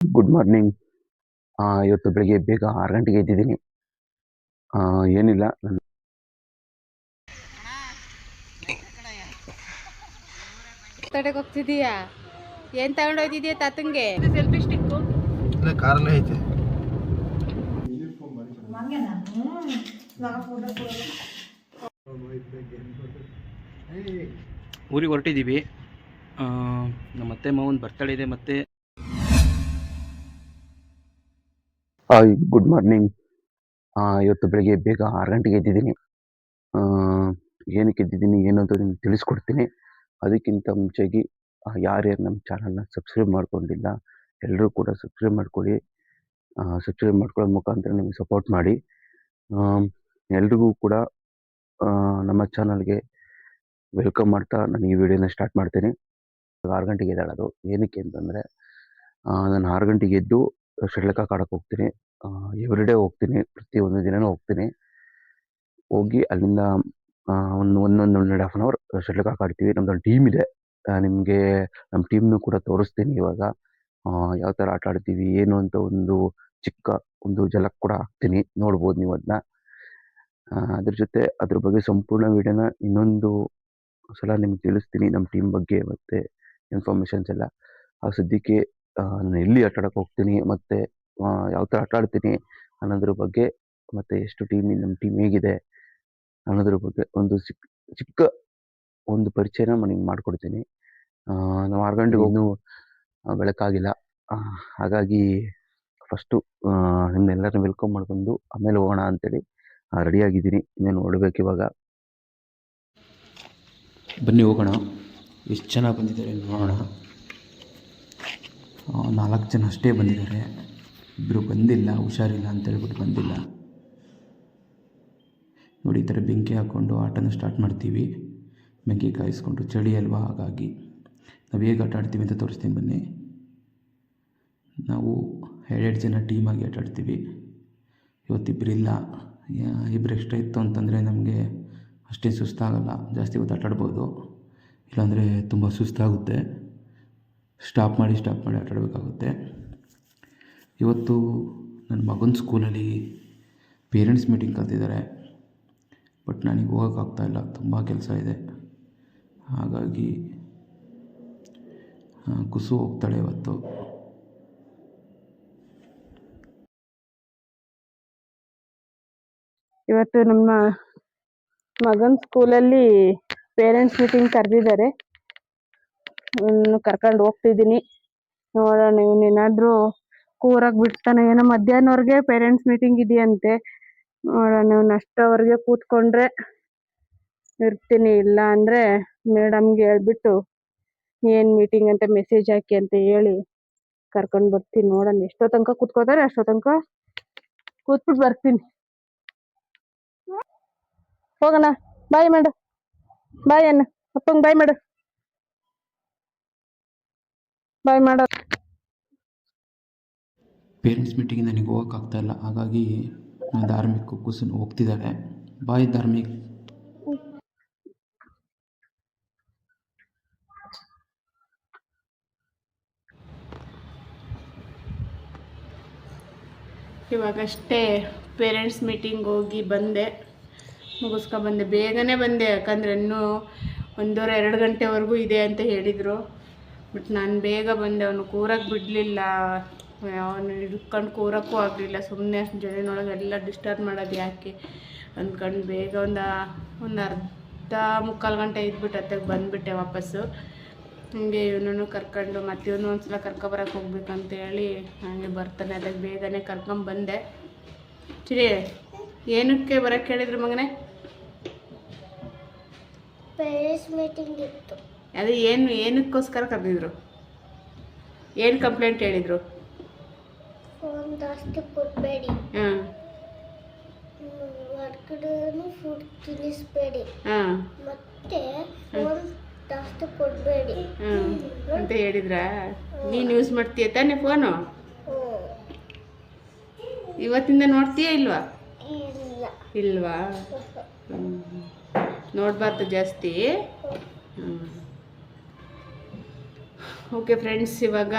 Good morning ಇವತ್ತು ಬೆಳಿಗ್ಗೆ ಬೇಗ ಆರು ಗಂಟೆಗೆ ಇದ್ದಿದ್ದೀನಿ ಆ, ಏನಿಲ್ಲ. ನನ್ನ ತಡೆಗೆ ಹೋಗ್ತಿದೀಯಾ ಏನ್ ತಗೊಂಡೋಗಿದೀಯ ತಾತಂಗೆ? ಇಲ್ಲ ಕಾರಲ್ಲೇ ಐತೆ. ಊರಿಗೆ ಹೊರಟಿದ್ದೀವಿ. ನಮ್ಮ ಅತ್ತೆ ಮಾವನ ಬರ್ತಡೇ ಇದೆ ಮತ್ತು ಹಾಯ್, ಗುಡ್ ಮಾರ್ನಿಂಗ್. ಇವತ್ತು ಬೆಳಿಗ್ಗೆ ಬೇಗ ಆರು ಗಂಟೆಗೆ ಎದ್ದಿದ್ದೀನಿ. ಏನಕ್ಕೆ ಎದ್ದಿದ್ದೀನಿ ಅಂತ ನಿಮ್ಗೆ ತಿಳಿಸ್ಕೊಡ್ತೀನಿ. ಅದಕ್ಕಿಂತ ಮುಂಚೆಗೆ ಯಾರ್ಯಾರು ನಮ್ಮ ಚಾನಲ್ನ ಸಬ್ಸ್ಕ್ರೈಬ್ ಮಾಡ್ಕೊಂಡಿಲ್ಲ ಎಲ್ಲರೂ ಕೂಡ ಸಬ್ಸ್ಕ್ರೈಬ್ ಮಾಡ್ಕೊಳ್ಳಿ. ಸಬ್ಸ್ಕ್ರೈಬ್ ಮಾಡ್ಕೊಳ್ಳೋ ಮುಖಾಂತರ ನಿಮಗೆ ಸಪೋರ್ಟ್ ಮಾಡಿ. ಎಲ್ರಿಗೂ ಕೂಡ ನಮ್ಮ ಚಾನಲ್ಗೆ ವೆಲ್ಕಮ್ ಮಾಡ್ತಾ ನಾನು ಈ ವಿಡಿಯೋನ ಸ್ಟಾರ್ಟ್ ಮಾಡ್ತೀನಿ. ಆರು ಗಂಟೆಗೆ ಎದ್ದಾಳೋದು. ಏನಕ್ಕೆ ಅಂತಂದರೆ ನಾನು ಆರು ಗಂಟೆಗೆ ಎದ್ದು ಶಟ್ಲ್ಕಾಕ್ ಕಾಡಕ್ಕೆ ಹೋಗ್ತೀನಿ. ಎವ್ರಿ ಡೇ ಹೋಗ್ತೀನಿ. ಪ್ರತಿಯೊಂದು ದಿನನೂ ಹೋಗ್ತೀನಿ. ಹೋಗಿ ಅಲ್ಲಿಂದ ಒಂದು ಒಂದೊಂದು ಒಂದೆರಡು ಹಾಫ್ ಆನ್ ಅವರ್ ಶಟ್ಲ್ಕಾಕ್ ಆಡ್ತೀವಿ ನಮ್ದೊಂದು ಟೀಮ್ ಇದೆ. ನಿಮಗೆ ನಮ್ಮ ಟೀಮ್ನು ಕೂಡ ತೋರಿಸ್ತೀನಿ ಇವಾಗ. ಯಾವ ಥರ ಆಟ ಆಡ್ತೀವಿ, ಏನು ಅಂತ ಒಂದು ಚಿಕ್ಕ ಒಂದು ಜಲಕ್ ಕೂಡ ಹಾಕ್ತೀನಿ. ನೋಡ್ಬೋದು ನೀವು ಅದನ್ನ ಅದ್ರ ಜೊತೆ ಅದ್ರ ಬಗ್ಗೆ ಸಂಪೂರ್ಣ ವಿಡಿಯೋನ ಇನ್ನೊಂದು ಸಲ ನಿಮ್ಗೆ ತಿಳಿಸ್ತೀನಿ. ನಮ್ಮ ಟೀಮ್ ಬಗ್ಗೆ ಮತ್ತು ಇನ್ಫಾರ್ಮೇಷನ್ಸ್ ಎಲ್ಲ. ಆ, ಸದ್ಯಕ್ಕೆ ನಾನು ಎಲ್ಲಿ ಆಟ ಆಡಕ್ಕೆ ಹೋಗ್ತೀನಿ ಮತ್ತು ಯಾವ ಥರ ಆಟ ಆಡ್ತೀನಿ ಅನ್ನೋದ್ರ ಬಗ್ಗೆ ಮತ್ತು ಎಷ್ಟು ಟೀಮ್ ನಮ್ಮ ಟೀಮ್ ಹೇಗಿದೆ ಅನ್ನೋದ್ರ ಬಗ್ಗೆ ಒಂದು ಚಿಕ್ಕ ಚಿಕ್ಕ ಒಂದು ಪರಿಚಯನ ನಿಮ್ಗೆ ಮಾಡಿಕೊಡ್ತೀನಿ. ನಾವು ಆರು ಗಂಟೆಗೆ ಇನ್ನೂ ಬೆಳಕಾಗಿಲ್ಲ. ಹಾಗಾಗಿ ಫಸ್ಟು ನಿಮ್ಮೆಲ್ಲರನ್ನ ವೆಲ್ಕಮ್ ಮಾಡ್ಕೊಂಡು ಆಮೇಲೆ ಹೋಗೋಣ ಅಂತೇಳಿ ರೆಡಿಯಾಗಿದ್ದೀನಿ. ಇನ್ನೇನು ಹೊರಡ್ಬೇಕು ಇವಾಗ. ಬನ್ನಿ ಹೋಗೋಣ. ಎಷ್ಟು ಜನ ಬಂದಿದ್ದಾರೆ ನೋಡೋಣ. ನಾಲ್ಕು ಜನ ಅಷ್ಟೇ ಬಂದಿದ್ದಾರೆ. ಇಬ್ಬರು ಬಂದಿಲ್ಲ, ಹುಷಾರಿಲ್ಲ ಅಂತೇಳ್ಬಿಟ್ಟು ಬಂದಿಲ್ಲ. ನೋಡಿ, ಈ ಥರ ಬೆಂಕಿ ಹಾಕ್ಕೊಂಡು ಆಟನ ಸ್ಟಾರ್ಟ್ ಮಾಡ್ತೀವಿ. ಬೆಂಕಿ ಕಾಯಿಸ್ಕೊಂಡು ಚಳಿ ಅಲ್ವಾ? ಹಾಗಾಗಿ ನಾವು ಹೇಗೆ ಆಟ ಆಡ್ತೀವಿ ಅಂತ ತೋರಿಸ್ತೀನಿ ಬನ್ನಿ. ನಾವು ಎರಡೆರಡು ಜನ ಟೀಮಾಗಿ ಆಟ ಆಡ್ತೀವಿ. ಇವತ್ತಿಬ್ಬರಿಲ್ಲ ಇಬ್ಬರು ಎಕ್ಸ್ಟ್ರಾ ಇತ್ತು ಅಂತಂದರೆ ನಮಗೆ ಅಷ್ಟೇ ಸುಸ್ತಾಗಲ್ಲ. ಜಾಸ್ತಿ ಹೊತ್ತು ಆಟಾಡ್ಬೋದು ಇಲ್ಲಾಂದರೆ ತುಂಬ ಸುಸ್ತಾಗುತ್ತೆ. ಸ್ಟಾಪ್ ಮಾಡಿ ಸ್ಟಾಪ್ ಮಾಡಿ ಆಟಾಡಬೇಕಾಗುತ್ತೆ. ಇವತ್ತು ನನ್ನ ಮಗನ ಸ್ಕೂಲಲ್ಲಿ ಪೇರೆಂಟ್ಸ್ ಮೀಟಿಂಗ್ ಕರೆದಿದ್ದಾರೆ. ಬಟ್ ನನಗೆ ಹೋಗೋಕ್ಕಾಗ್ತಾಯಿಲ್ಲ ತುಂಬ ಕೆಲಸ ಇದೆ. ಹಾಗಾಗಿ ಕುಸು ಹೋಗ್ತಾಳೆ ಇವತ್ತು. ಇವತ್ತು ನಮ್ಮ ಮಗನ ಸ್ಕೂಲಲ್ಲಿ ಪೇರೆಂಟ್ಸ್ ಮೀಟಿಂಗ್ ಕರೆದಿದ್ದಾರೆ. ಇನ್ನು ಕರ್ಕೊಂಡು ಹೋಗ್ತಿದೀನಿ ನೋಡೋಣ ಇವನೇನಾದ್ರೂ ಕೂರಾಗ್ ಬಿಡ್ತಾನೆ. ಏನೋ ಮಧ್ಯಾಹ್ನವರೆಗೆ ಪೇರೆಂಟ್ಸ್ ಮೀಟಿಂಗ್ ಇದೆಯಂತೆ. ನೋಡೋಣ, ಇವ್ನು ಅಷ್ಟರವರೆಗೆ ಕೂತ್ಕೊಂಡ್ರೆ ಇರ್ತೀನಿ. ಇಲ್ಲ ಅಂದ್ರೆ ಮೇಡಮ್ಗೆ ಹೇಳ್ಬಿಟ್ಟು ಏನ್ ಮೀಟಿಂಗ್ ಅಂತ ಮೆಸೇಜ್ ಹಾಕಿ ಅಂತ ಹೇಳಿ ಕರ್ಕೊಂಡ್ ಬರ್ತೀನಿ. ನೋಡೋಣ ಎಷ್ಟೋ ತನಕ ಕೂತ್ಕೋತಾರೆ ಅಷ್ಟೋ ತನಕ ಕೂತ್ಬಿಟ್ಟು ಬರ್ತೀನಿ. ಹೋಗೋಣ ಬಾಯ್ ಮೇಡ. ಬಾಯ್ ಅಣ್ಣ. ಅಪ್ಪಂಗೆ ಬಾಯ್ ಮಾಡು. ಬಾಯ್ ಮಾಡೋ ಪೇರೆಂಟ್ಸ್ ಮೀಟಿಂಗ್ ನನಗೆ ಹೋಗೋಕ್ಕಾಗ್ತಾಯಿಲ್ಲ ಹಾಗಾಗಿ ನಾನು ಧಾರ್ಮಿಕ್ ಕುಸುನ್ ಹೋಗ್ತಿದ್ದಾಳೆ ಬಾಯ್ ಧಾರ್ಮಿಕ್. ಇವಾಗಷ್ಟೇ ಪೇರೆಂಟ್ಸ್ ಮೀಟಿಂಗ್ ಹೋಗಿ ಬಂದೆ. ಮುಗಿಸ್ಕೊ ಬಂದೆ. ಬೇಗನೆ ಬಂದೆ. ಯಾಕಂದ್ರೆ ಇನ್ನೂ ಒಂದೂವರೆ ಎರಡು ಗಂಟೆವರೆಗೂ ಇದೆ ಅಂತ ಹೇಳಿದರು. ಬಟ್ ನಾನು ಬೇಗ ಬಂದೆ, ಅವನು ಕೂರಕ್ಕೆ ಬಿಡಲಿಲ್ಲ. ಅವನು ಹಿಡ್ಕೊಂಡು ಕೂರೋಕ್ಕೂ ಆಗಲಿಲ್ಲ. ಸುಮ್ಮನೆ ಅಷ್ಟು ಜನಿನೊಳಗೆ ಎಲ್ಲ ಡಿಸ್ಟರ್ಬ್ ಮಾಡೋದು ಯಾಕೆ? ಅಂದ್ಕೊಂಡು ಬೇಗ ಒಂದು ಒಂದು ಅರ್ಧ ಮುಕ್ಕಾಲು ಗಂಟೆ ಇದ್ಬಿಟ್ಟು ಅತ್ತಾಗ ಬಂದುಬಿಟ್ಟೆ ವಾಪಸ್ಸು. ಹೀಗೆ ಇವನನ್ನು ಕರ್ಕೊಂಡು ಮತ್ತೆ ಇವನು ಒಂದ್ಸಲ ಕರ್ಕೊಬರಕ್ಕೆ ಹೋಗ್ಬೇಕಂತೇಳಿ ಹಂಗೆ ಬರ್ತಾನೆ ಅದಕ್ಕೆ ಬೇಗನೆ ಕರ್ಕೊಂಬಂದೆ ಚಿರಿ, ಏನಕ್ಕೆ ಬರಕ್ಕೆ ಹೇಳಿದ್ರು ಮಗನೇ? ಪೇರೆಂಟ್ಸ್ ಮೀಟಿಂಗ್ ಇತ್ತು. ಅದೇ ಏನು ಏನಕ್ಕೋಸ್ಕರ ಕರೆದಿದ್ರು? ಏನು ಕಂಪ್ಲೇಂಟ್ ಹೇಳಿದರು? ಫೋನ್ ಜಾಸ್ತಿ ಕೊಡಬೇಡಿ. ಹಾಂ. ಹೊರ್ಗಡೆನೂ ಫುಡ್ ತಿನ್ನಿಸ್ಬೇಡಿ ಹಾಂ. ಮತ್ತೆ ಫೋನ್ ಜಾಸ್ತಿ ಕೊಡಬೇಡಿ. ಹಾಂ ಅಂತ ಹೇಳಿದ್ರಾ? ನೀನು ಯೂಸ್ ಮಾಡ್ತೀಯ ತಾನೇ ಫೋನು ಇವತ್ತಿಂದ ನೋಡ್ತೀಯಾ ಇಲ್ವಾ? ಇಲ್ಲ. ಇಲ್ವಾ? ನೋಡಬಾರ್ದು ಜಾಸ್ತಿ. ಓಕೆ ಫ್ರೆಂಡ್ಸ್ ಇವಾಗ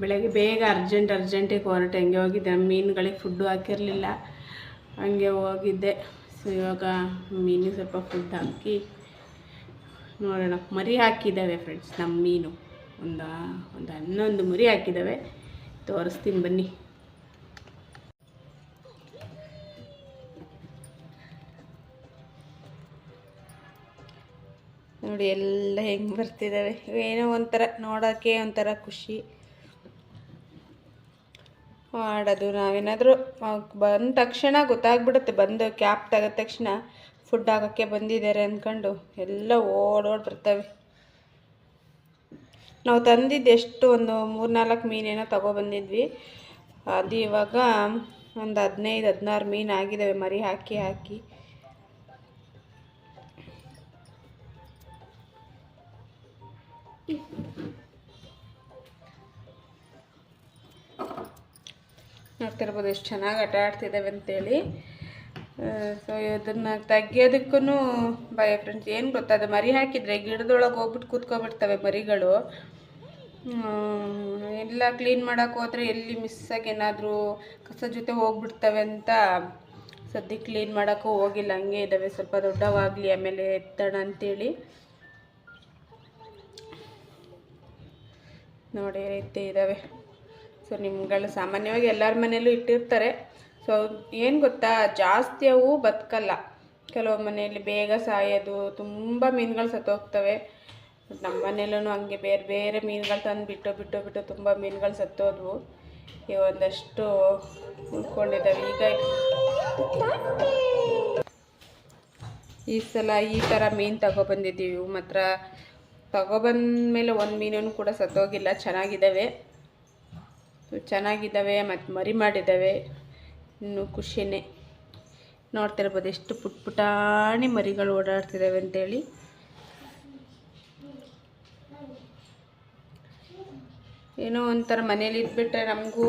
ಬೆಳಗ್ಗೆ ಬೇಗ ಅರ್ಜೆಂಟ್ ಅರ್ಜೆಂಟಿಗೆ ಹೊರಟೆ. ಹಂಗೆ ಹೋಗಿದ್ದೆ. ಮೀನುಗಳಿಗೆ ಫುಡ್ಡು ಹಾಕಿರಲಿಲ್ಲ. ಹಂಗೆ ಹೋಗಿದ್ದೆ. ಸೊ ಇವಾಗ ಮೀನಿಗೆ ಸ್ವಲ್ಪ ಫುಡ್ ಹಾಕಿ ನೋಡೋಣ. ಮರಿ ಹಾಕಿದ್ದಾವೆ ಫ್ರೆಂಡ್ಸ್ ನಮ್ಮ ಮೀನು. ಒಂದು ಒಂದು ಹನ್ನೊಂದು ಮರಿ ಹಾಕಿದ್ದಾವೆ. ತೋರಿಸ್ತೀನಿ ಬನ್ನಿ. ನೋಡಿ ಎಲ್ಲ ಹೆಂಗೆ ಬರ್ತಿದ್ದಾವೆ ಏನೋ ಒಂಥರ ನೋಡೋಕ್ಕೆ ಒಂಥರ ಖುಷಿ. ಮಾಡೋದು ನಾವೇನಾದರೂ ಬಂದ ತಕ್ಷಣ ಗೊತ್ತಾಗ್ಬಿಡುತ್ತೆ, ಬಂದು ಕ್ಯಾಪ್ ತೆಗೆದ ತಕ್ಷಣ ಫುಡ್ ಹಾಕೋಕ್ಕೆ ಬಂದಿದ್ದಾರೆ ಅಂದ್ಕೊಂಡು ಎಲ್ಲ ಓಡೋಡಿ ಬರ್ತವೆ. ನಾವು ತಂದಿದ್ದು ಎಷ್ಟು, ಒಂದು ಮೂರು ನಾಲ್ಕು ಮೀನೇನೋ ತಗೊಬಂದಿದ್ವಿ ಅದು ಇವಾಗ ಒಂದು ಹದಿನೈದು, ಹದಿನಾರು ಮೀನು ಆಗಿದ್ದಾವೆ ಮರಿ ಹಾಕಿ ಹಾಕಿ. ನೋಡ್ತಿರ್ಬೋದು ಎಷ್ಟು ಚೆನ್ನಾಗಿ ಆಟ ಆಡ್ತಿದ್ದಾವೆ ಅಂತೇಳಿ. ಸೊ ಇದನ್ನು ತೆಗಿಯೋದಕ್ಕೂ ಭಯ ಫ್ರೆಂಡ್ಸ್ ಏನು ಗೊತ್ತದ ಮರಿ ಹಾಕಿದರೆ ಗಿಡದೊಳಗೆ ಹೋಗ್ಬಿಟ್ಟು ಕೂತ್ಕೊಬಿಡ್ತವೆ ಮರಿಗಳು. ಎಲ್ಲ ಕ್ಲೀನ್ ಮಾಡೋಕೆ ಹೋದರೆ ಎಲ್ಲಿ ಮಿಸ್ಸಾಗಿ ಏನಾದರೂ ಕಸ ಜೊತೆ ಹೋಗ್ಬಿಡ್ತವೆ ಅಂತ ಸದ್ಯಕ್ಕೆ ಕ್ಲೀನ್ ಮಾಡೋಕ್ಕೂ ಹೋಗಿಲ್ಲ, ಹಂಗೆ ಇದ್ದಾವೆ ಸ್ವಲ್ಪ ದೊಡ್ಡವಾಗಲಿ, ಆಮೇಲೆ ಎತ್ತಣ ಅಂತೇಳಿ. ನೋಡಿ, ರೀತಿ ಇದ್ದಾವೆ ಸೊ ನಿಮ್ಗಳು ಸಾಮಾನ್ಯವಾಗಿ ಎಲ್ಲರ ಮನೆಯಲ್ಲೂ ಇಟ್ಟಿರ್ತಾರೆ. ಸೊ ಏನು ಗೊತ್ತಾ? ಜಾಸ್ತಿ ಅವು ಬದುಕಲ್ಲ. ಕೆಲವು ಮನೆಯಲ್ಲಿ ಬೇಗ ಸಾಯೋದು, ತುಂಬ ಮೀನುಗಳು ಸತ್ತೋಗ್ತವೆ ನಮ್ಮ ಮನೆಯಲ್ಲೂ ಹಂಗೆ ಬೇರೆ ಬೇರೆ ಮೀನುಗಳು ತಂದು ಬಿಟ್ಟು ಬಿಟ್ಟು ಬಿಟ್ಟು ತುಂಬ ಮೀನುಗಳು ಸತ್ತೋದ್ವು. ಈ ಒಂದಷ್ಟು ಉಳ್ಕೊಂಡಿದ್ದಾವೆ. ಈಗ ಈ ಸಲ ಈ ಥರ ಮೀನು ತಗೊಬಂದಿದ್ದೀವಿ ಮಾತ್ರ ತಗೊಬಂದ್ಮೇಲೆ ಒಂದು ಮೀನೂ ಕೂಡ ಸತ್ತೋಗಿಲ್ಲ. ಚೆನ್ನಾಗಿದ್ದಾವೆ. ಚೆನ್ನಾಗಿದ್ದಾವೆ ಮತ್ತು ಮರಿ ಮಾಡಿದ್ದಾವೆ. ಇನ್ನೂ ಖುಷಿನೇ. ನೋಡ್ತಿರ್ಬೋದು ಎಷ್ಟು ಪುಟ್ ಪುಟಾಣಿ ಮರಿಗಳು ಓಡಾಡ್ತಿದ್ದಾವೆ ಅಂತೇಳಿ. ಏನೋ ಒಂಥರ ಮನೇಲಿ ಇದ್ಬಿಟ್ರೆ ನಮಗೂ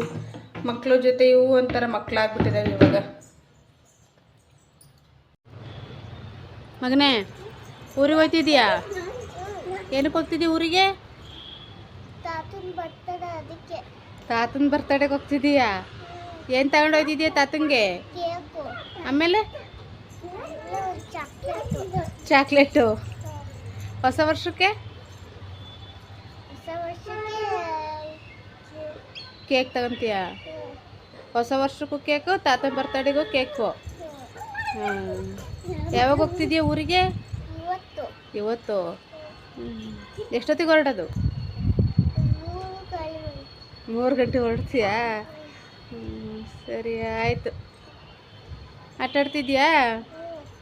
ಮಕ್ಕಳ ಜೊತೆ ಇವು ಒಂಥರ ಮಕ್ಕಳಾಗ್ಬಿಟ್ಟಿದ್ದಾವೆ ಇವಾಗ. ಮಗನೇ, ಊರಿಗೆ ಹೋಗ್ತಿದ್ಯಾ ಏನಕ್ಕೆ ಹೋಗ್ತಿದ್ದಿ ಊರಿಗೆ? ತಾತನ ಬರ್ತಡೆ ಅದಕ್ಕೆ. ತಾತನ ಬರ್ತಡೆಗೆ ಹೋಗ್ತಿದ್ದೀಯಾ? ಏನು ತಗೊಂಡು ಹೋಗ್ತಿದ್ಯಾ ತಾತಂಗೆ ಆಮೇಲೆ? ಚಾಕ್ಲೇಟು. ಚಾಕ್ಲೇಟು ಹೊಸ ವರ್ಷಕ್ಕೆ ಕೇಕ್ ತಗೊಂತೀಯ? ಹೊಸ ವರ್ಷಕ್ಕೂ ಕೇಕು ತಾತನ ಬರ್ತಡೆಗೂ ಕೇಕು. ಹ್ಞೂ ಯಾವಾಗ ಹೋಗ್ತಿದ್ಯಾ ಊರಿಗೆ? ಇವತ್ತು. ಹ್ಮ್. ಎಷ್ಟೊತ್ತಿಗೆ ಹೊರಟದು? ಮೂರು ಗಂಟೆ ಹೊರಡ್ತೀಯಾ? ಸರಿ, ಆಯಿತು. ಆಟ ಆಡ್ತಿದ್ಯಾ?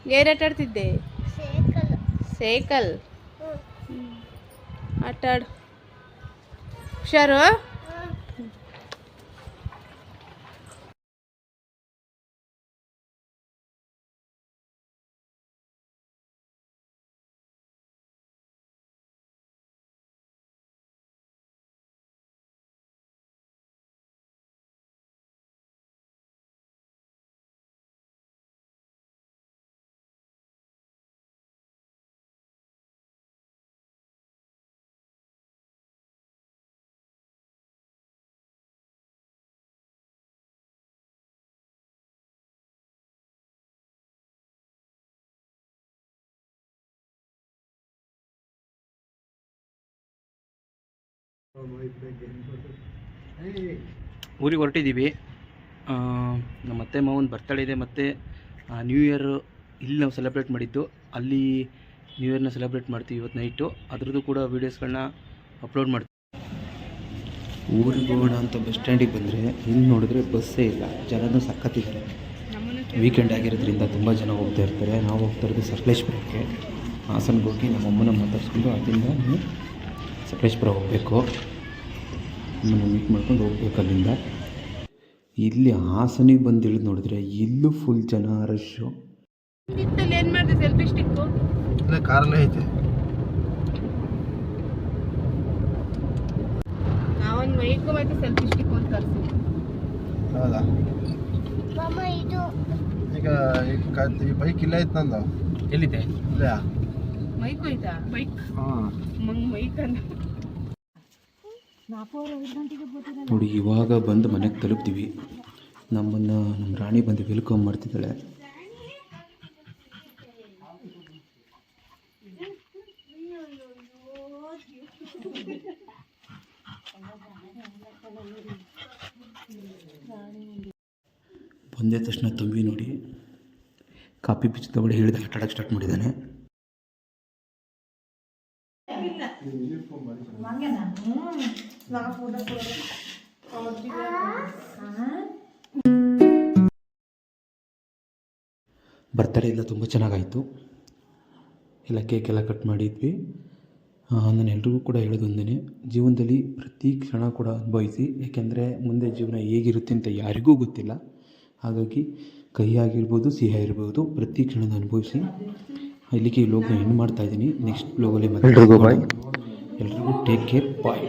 ಏನು ಆಟ ಆಡ್ತಿದ್ದೆ? ಸೇಕಲ್. ಆಟಾಡು ಹುಷಾರು? ಊರಿಗೆ ಹೊರಟಿದ್ದೀವಿ. ನಮ್ಮ ಅತ್ತೆ ಮಾವನ ಬರ್ತಡೇ ಇದೆ ಮತ್ತು ನ್ಯೂ ಇಯರ್ ಇಲ್ಲಿ ನಾವು ಸೆಲೆಬ್ರೇಟ್ ಮಾಡಿದ್ದು. ಅಲ್ಲಿ ನ್ಯೂ ಇಯರ್ನ ಸೆಲೆಬ್ರೇಟ್ ಮಾಡ್ತೀವಿ ಇವತ್ತು ನೈಟು ಅದ್ರದ್ದು ಕೂಡ ವೀಡಿಯೋಸ್ಗಳನ್ನ ಅಪ್ಲೋಡ್ ಮಾಡ್ತೀವಿ. ಊರಿಗೆ ಹೋಗೋಣ ಅಂತ ಬಸ್ ಸ್ಟ್ಯಾಂಡಿಗೆ ಬಂದರೆ ಇಲ್ಲಿ ನೋಡಿದ್ರೆ ಬಸ್ಸೇ ಇಲ್ಲ. ಜನನೂ ಸಕ್ಕತ್ತಿದ್ದಾರೆ ವೀಕೆಂಡ್ ಆಗಿರೋದ್ರಿಂದ ತುಂಬ ಜನ ಹೋಗ್ತಾ ಇರ್ತಾರೆ. ನಾವು ಹೋಗ್ತಾ ಇರೋದು ಸಕಲೇಶ್ಪುರಕ್ಕೆ ಹಾಸನ್ಗೆ ಹೋಗಿ ನಮ್ಮ ಅಮ್ಮನ ಮಾತಾಡ್ಸ್ಕೊಂಡು ನಾವು ಸಕಲೇಶ್ಪುರ ಹೋಗಬೇಕು ಅಮ್ಮನ ಮೀಟ್ ಮಾಡ್ಕೊಂಡು ಹೋಗ್ಬೇಕು ಅಲ್ಲಿಂದ. ಇಲ್ಲಿ ಹಾಸನಿಗೆ ಬಂದು ಇಳಿದು ನೋಡಿದ್ರೆ ಇಲ್ಲೂ ಫುಲ್ ಜನ ರಶ್ಶು ಏನು ಮಾಡಿದೆ? ಸೆಲ್ಫಿ ಸ್ಟಿಕ್ಕು ಕಾರಲ್ಲೇ ಐತೆ. ನಾವೊಂದು ಮೈಕು ಮತ್ತೆ ಸೆಲ್ಫಿ ಸ್ಟಿಕ್ ಒಂದು ತರಿಸಿ. ಹೌದಾ? ಈಗ ಬೈಕ್ ಇಲ್ಲ ಇತ್ತು ನಂದು. ಎಲ್ಲಿದೆ? ಇಲ್ಲೇ. ಮೈಕ್ ಹೋಯ್ತಾ? ಬೈಕ್ ಹಾಂ. ಮಂಗ್ ಅಂತ ನೋಡಿ ಇವಾಗ ಬಂದು ಮನೆಗೆ ತಲುಪ್ತೀವಿ. ನಮ್ಮನ್ನು ನಮ್ಮ ರಾಣಿ ಬಂದು ವೆಲ್ಕಮ್ ಮಾಡ್ತಿದ್ದಾಳೆ. ಬಂದ ತಕ್ಷಣ ತುಂಬಿ ನೋಡಿ. ಕಾಪಿ ಬಿಚ್ಚಿ ತಗೊಳ್ಳಿ ಹೇಳಿದ ಆಟ ಆಡೋಕ್ಕೆ ಸ್ಟಾರ್ಟ್ ಮಾಡಿದ್ದಾನೆ. ಬರ್ತಡೇ ಎಲ್ಲ ತುಂಬ ಚೆನ್ನಾಗಾಯಿತು. ಎಲ್ಲ ಕೇಕ್ ಎಲ್ಲ ಕಟ್ ಮಾಡಿದ್ವಿ. ನಾನು ಎಲ್ರಿಗೂ ಕೂಡ ಹೇಳೋದೊಂದೇ ಜೀವನದಲ್ಲಿ ಪ್ರತಿ ಕ್ಷಣ ಕೂಡ ಅನುಭವಿಸಿ ಏಕೆಂದರೆ ಮುಂದೆ ಜೀವನ ಹೇಗಿರುತ್ತೆ ಅಂತ ಯಾರಿಗೂ ಗೊತ್ತಿಲ್ಲ. ಹಾಗಾಗಿ ಕಹಿ ಆಗಿರ್ಬೋದು ಸಿಹಿ ಆಗಿರ್ಬೋದು ಪ್ರತಿ ಕ್ಷಣದ ಅನುಭವಿಸಿ. ಇಲ್ಲಿಗೆ ಈ ಲೋಗ್ನ ಎಂಡ್ ಮಾಡ್ತಾ ಇದ್ದೀನಿ. ನೆಕ್ಸ್ಟ್ ಲೋಗಲ್ಲಿ ಮತ್ತೆ. ಎಲ್ರಿಗೂ ಟೇಕ್ ಕೇರ್ ಬಾಯ್